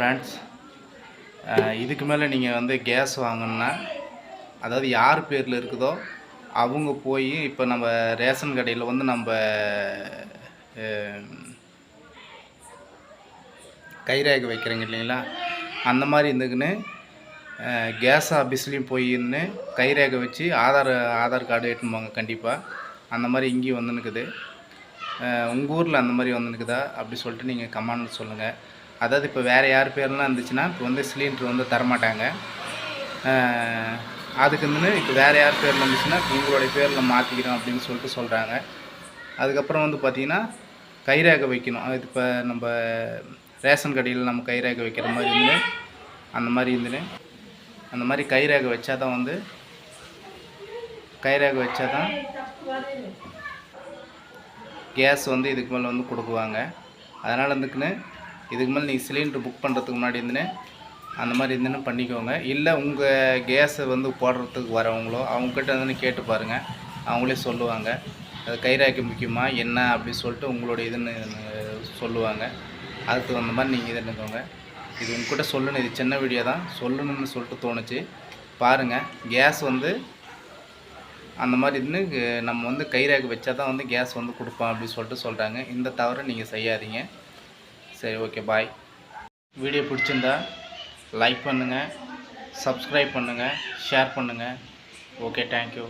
Friends இதுக்கு மேலே நீங்கள் வந்து கேஸ் வாங்கணுன்னா அதாவது யார் பேரில் இருக்குதோ அவங்க போய் இப்போ நம்ம ரேஷன் கடையில் வந்து நம்ம கைரேகை வைக்கிறீங்க இல்லைங்களா? அந்த மாதிரி இருந்துக்குன்னு கேஸ் ஆஃபீஸ்லேயும் போய் இருந்து கைரேகை வச்சு ஆதார் ஆதார் கார்டு எடுத்துன்னு கண்டிப்பாக அந்த மாதிரி இங்கேயும் வந்துனுக்குது உங்கள் ஊரில் அந்த மாதிரி வந்துனுக்குதா அப்படி சொல்லிட்டு நீங்கள் கமெண்ட் சொல்லுங்கள் அதாவது இப்போ வேறு யார் பேர்லாம் இருந்துச்சுன்னா இப்போ வந்து சிலிண்டர் வந்து தரமாட்டாங்க. அதுக்குன்னு அதுக்கு இப்போ வேறு யார் பேரில் இருந்துச்சுன்னா இப்போ உங்களுடைய பேரில் மாற்றிக்கிறோம் அப்படின்னு சொல்லிட்டு சொல்கிறாங்க அதுக்கப்புறம் வந்து பார்த்திங்கன்னா கைரேகை வைக்கணும். அது இப்போ நம்ம ரேஷன் கடையில் நம்ம கைரேகை வைக்கிற மாதிரி இருந்து அந்த மாதிரி இருந்துன்னு அந்த மாதிரி கைரேகை வச்சா தான் வந்து கைரேகை வச்சா தான் கேஸ் வந்து இதுக்கு மேலே வந்து கொடுக்குவாங்க. அதனால் இருந்துக்குன்னு இதுக்கு மேலே நீங்கள் சிலிண்டர் புக் பண்ணுறதுக்கு முன்னாடி இருந்துன்னு அந்த மாதிரி இருந்துன்னு பண்ணிக்கோங்க. இல்லை உங்கள் கேஸை வந்து போடுறதுக்கு வரவங்களோ அவங்கக்கிட்ட வந்து கேட்டு பாருங்கள் அவங்களே சொல்லுவாங்க. அது கைராக்கி முக்கியமாக என்ன அப்படி சொல்லிட்டு உங்களோட இதுன்னு சொல்லுவாங்க. அதுக்கு தகுந்த மாதிரி நீங்கள் இது இருந்துக்கோங்க இது உங்ககிட்ட சொல்லணும். இது சின்ன வீடியோ தான். சொல்லணும்னு சொல்லிட்டு தோணுச்சு. பாருங்கள் கேஸ் வந்து அந்த மாதிரி இதுன்னு நம்ம வந்து கைரேகை வச்சா தான் வந்து கேஸ் வந்து கொடுப்போம் அப்படின்னு சொல்லிட்டு சொல்கிறாங்க இந்த தவறை நீங்கள் செய்யாதீங்க. சரி ஓகே பாய் வீடியோ பிடிச்சிருந்தா லைக் பண்ணுங்கள் சப்ஸ்கிரைப் பண்ணுங்கள் ஷேர் பண்ணுங்கள் ஓகே தேங்க்யூ